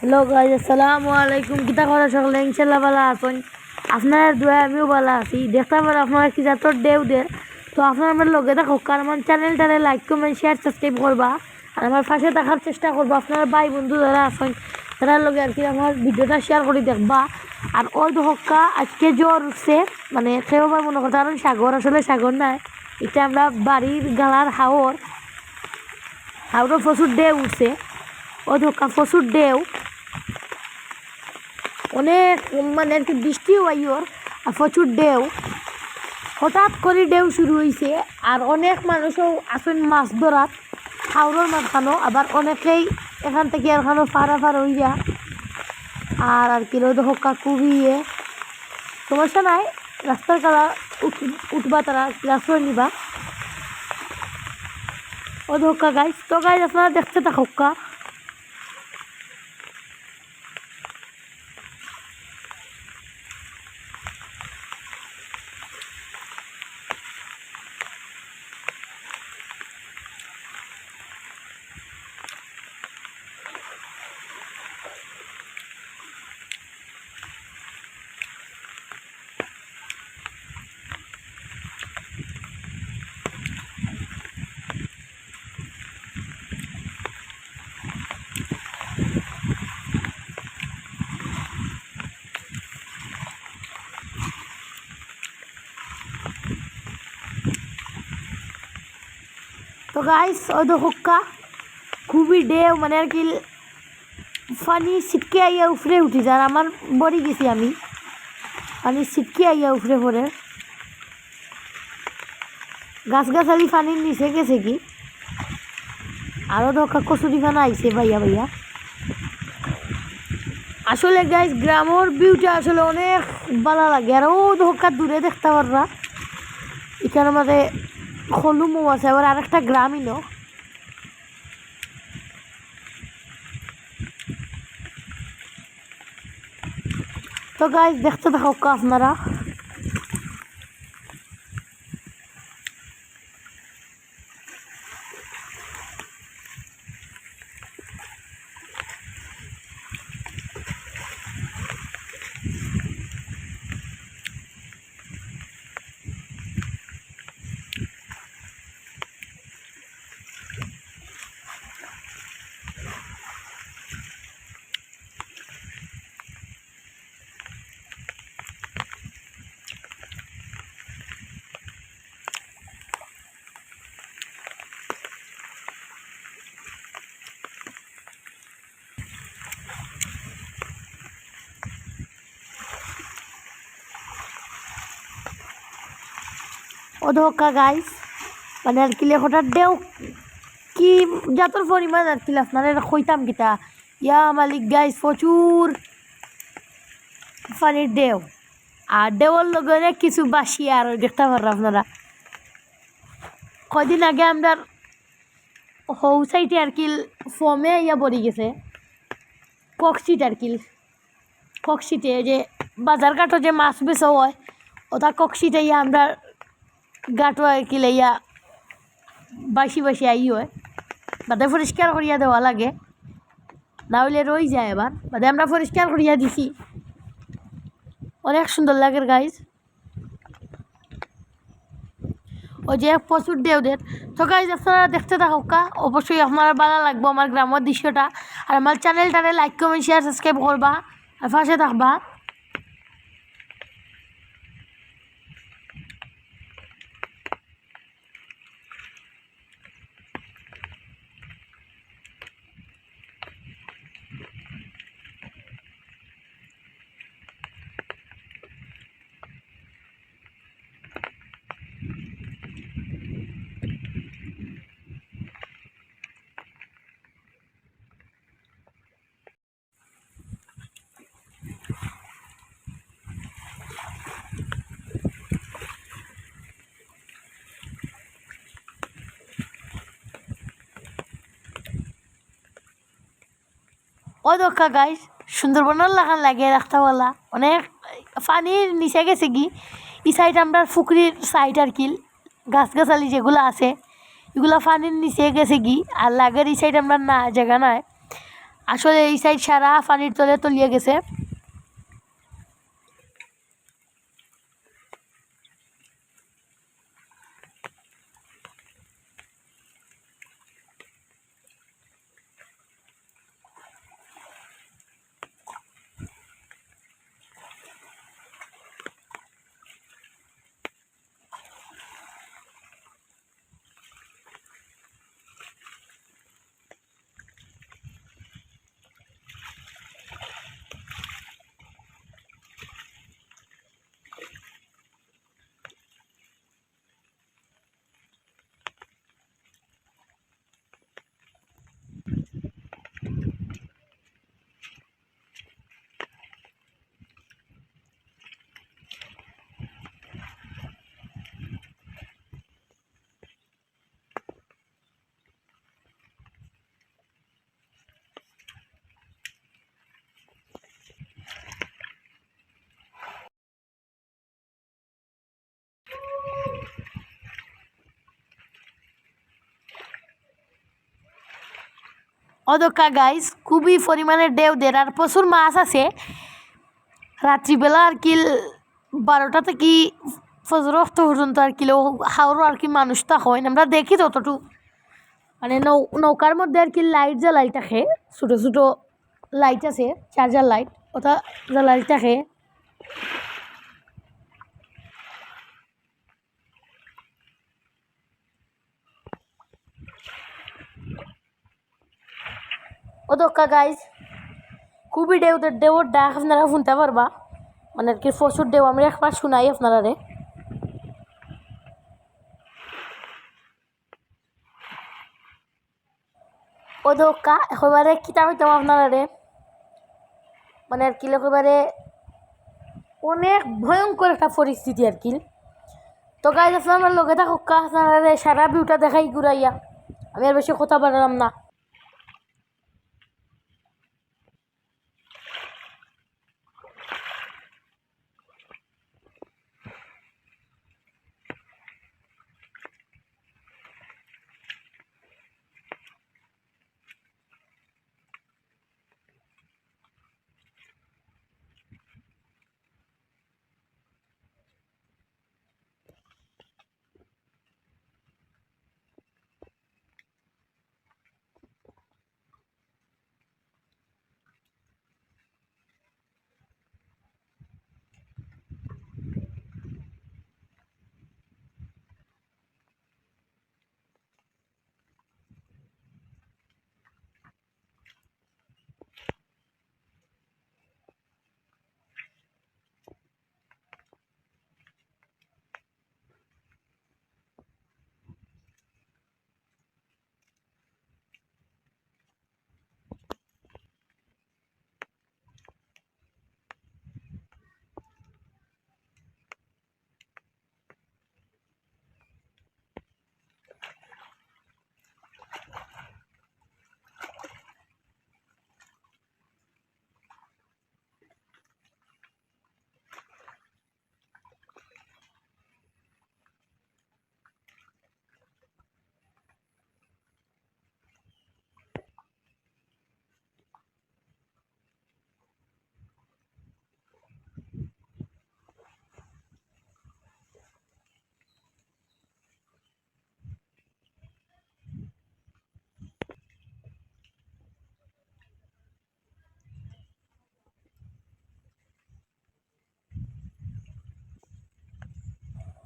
Hello guys আসসালামু আলাইকুম। কিতা করা সকলে? ইনশাল্লাহ ভালো আছেন। আপনার দোয়া আমিও ভালো আছি। দেখতে পারেন আপনারা কি জাতর দেও দের তো আপনার আমার লগে দেখো, কার আমার চ্যানেলটারে লাইক কমেন্ট শেয়ার সাবস্ক্রাইব করবা। আর আমার পাশে থাকার চেষ্টা করবা। আপনার ভাই বন্ধু যারা আছেন তারা লগে আর কি আমার ভিডিওটা শেয়ার করে দেখবা। আর ওই হক্কা, আজকে জ্বর উঠছে। মানে সেও ভাই মনে করতে পারেন সাগর, আসলে সাগর নাই। এটা আমরা বাড়ির গালার হাওর। হাওড়ও প্রচুর ডে উঠছে। ও ধোকা প্রচুর ঢেউ অনেক মানে আর কি বৃষ্টিও আইওর আর প্রচুর ঢেউ। হঠাৎ করে ঢেউ শুরু হয়েছে আর অনেক মানুষও আসেন মাছ ধরার, হাওড়ের মাঝখানো, আবার অনেকেই এখান থেকে এখানো ফাড়া ফাড় হয়ে আর আর কি রোদ হকা খুবই ইয়ে সমস্যা নাই রাস্তার উঠ- উঠবা তারা রাস্তা নিবা। ও ধোকা গাইজ তো গাইজ আপনারা দেখতে তো গাইস ওই তো হুক্কা খুবই ডেও মানে আর কি পানি ছিটকে আইয়া উফরে উঠি যার আমার বড়ি গেছি আমি পানি ছিটকে আইয়া উফরে পরে গাছ গাছালি পানির নিচে গেছে কি আরও দরকার কচুরি খানা আইছে ভাইয়া ভাইয়া আসলে গাইস গ্রামের ভিউটা আসলে অনেক ভালো লাগে আর ও ধোকা দূরে দেখতে পাররা এখানে আমাদের হলুমও আছে আবার আরেকটা গ্রামীণও তো গাইজ দেখতে থাকো আপনারা ও ধোকা গাইস মানে আর কিলে হঠাৎ দেও কি যতর পরিমাণ আর কিলে আপনার কইতাম কিতা ইয়া মালিক গাইস প্রচুর পানির দেও। আর দেওয়ার লগে কিছু বাসি আর দেখতে পারেন আপনারা কয়দিন আগে আমরা হৌ সাইডে আর কি ফমে ইয়া পড়ে গেছে। ককশিট আর কি ককশিটে যে বাজার ঘাটও যে মাছ বেচা হয় ওটা ককশিটে ইয়া আমরা গাটো আর কি লইয়া বাসি বাসি আই হয়। বাদে পরিষ্কার করিয়া দেওয়া লাগে। না হইলে রই যায় এবার বাদে আমরা পরিষ্কার করিয়া দিছি। অনেক সুন্দর লাগে গাইজ ওই যে প্রচুর দেওদের তো গাইজ আপনারা দেখতে কা অবশ্যই আপনারা ভালো লাগবো আমার গ্রামের দৃশ্যটা। আর আমার চ্যানেলটারে লাইক কমেন্ট শেয়ার সাবস্ক্রাইব করবা আর পাশে থাকবা। ও দোকা গাইস, সুন্দরবনের লাগান লাগে রাস্তাওয়ালা। অনেক পানির নিচে গেছে কি? এই সাইড আমরা ফুকরির সাইড আর কি গাছ গাছালি যেগুলো আছে, এগুলো পানির নিচে গেছে কি? আর লাগের এই সাইড আমরা না, জায়গা নাই। আসলে এই সাইড সারা পানির তলে তলিয়ে গেছে। অদক্কা গাইস খুবই পরিমাণে ঢেউ দের আর প্রচুর মাছ আছে। রাত্রিবেলা আর কি বারোটা থেকে ফজর অস্ত পর্যন্ত আর কি হাওড় আর কি মানুষটা হয়, আমরা দেখি ততটুকু মানে নৌ, নৌকার মধ্যে আর কি লাইট জ্বালাই থাকে, ছোটো ছোটো লাইট আছে, চার্জার লাইট, ওটা জ্বালাই থাকে। ও দোকা গাইজ খুবই ডেউ ডেউর ডাক আপনারা শুনতে পারবা। মানে আর কি প্রচুর ডেউ আমি একবার শুনাই আপনারা রে ও দোকা একেবারে কিতা হইতাম আপনারা রে মানে আর কি, একেবারে অনেক ভয়ঙ্কর একটা পরিস্থিতি আর কি। তো গাইজ আপনার লগে থাকুক আপনারা সারা ভিউটা দেখাই ঘুরাইয়া। আমি আর বেশি কথা বাড়ালাম না।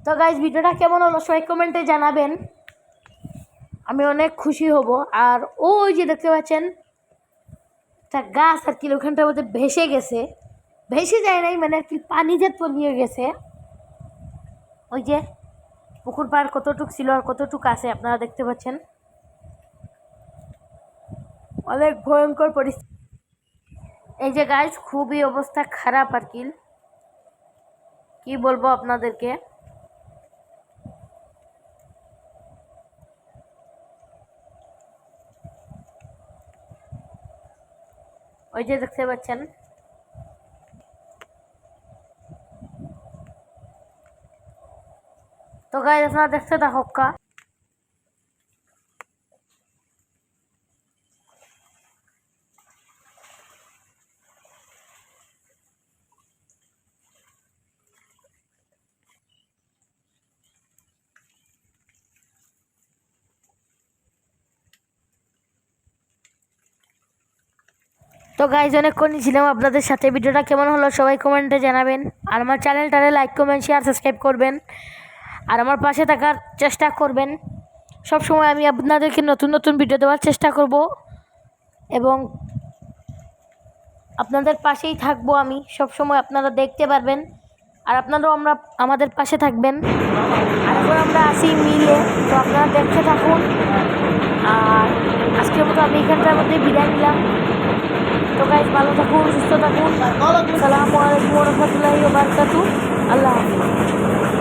তো গাইজ ভিডিওটা কেমন হলো সবাই কমেন্টে জানাবেন। আমি অনেক খুশি হব। আর ওই যে দেখতে পাচ্ছেন, একটা গাছ আর কি, ওখানটার মধ্যে ভেসে গেছে। ভেসে যায় নাই মানে আর কি পানি যে তলিয়ে গেছে। ওই যে পুকুর পাড় কতটুক ছিল আর কতটুক আছে, আপনারা দেখতে পাচ্ছেন। অনেক ভয়ঙ্কর পরিস্থিতি। এই যে গাইজ খুবই অবস্থা খারাপ আর কি বলব আপনাদেরকে? ওই যে দেখতে পাচ্ছেন তো গাই আপনারা দেখতে থাকা তো গাইজ অনেকক্ষণই ছিলাম আপনাদের সাথে। ভিডিওটা কেমন হলো সবাই কমেন্টে জানাবেন। আর আমার চ্যানেলটারে লাইক কমেন্ট শেয়ার সাবস্ক্রাইব করবেন। আর আমার পাশে থাকার চেষ্টা করবেন। সব সময় আমি আপনাদেরকে নতুন নতুন ভিডিও দেওয়ার চেষ্টা করব। এবং আপনাদের পাশেই থাকব আমি। সব সময় আপনারা দেখতে পারবেন। আর আপনারাও আমরা, আমাদের পাশে থাকবেন। আর এখন আমরা আসি মিলে। তো আপনারা দেখতে থাকুন। আর আজকের মতো আমি এখানটার মধ্যে বিদায় নিলাম। তো গাইজ ভালো থাকুন সুস্থ থাকুন। সালামু আলাইকুম রহমতুল্লাহি বারকাতু আল্লাহ হাফিজ।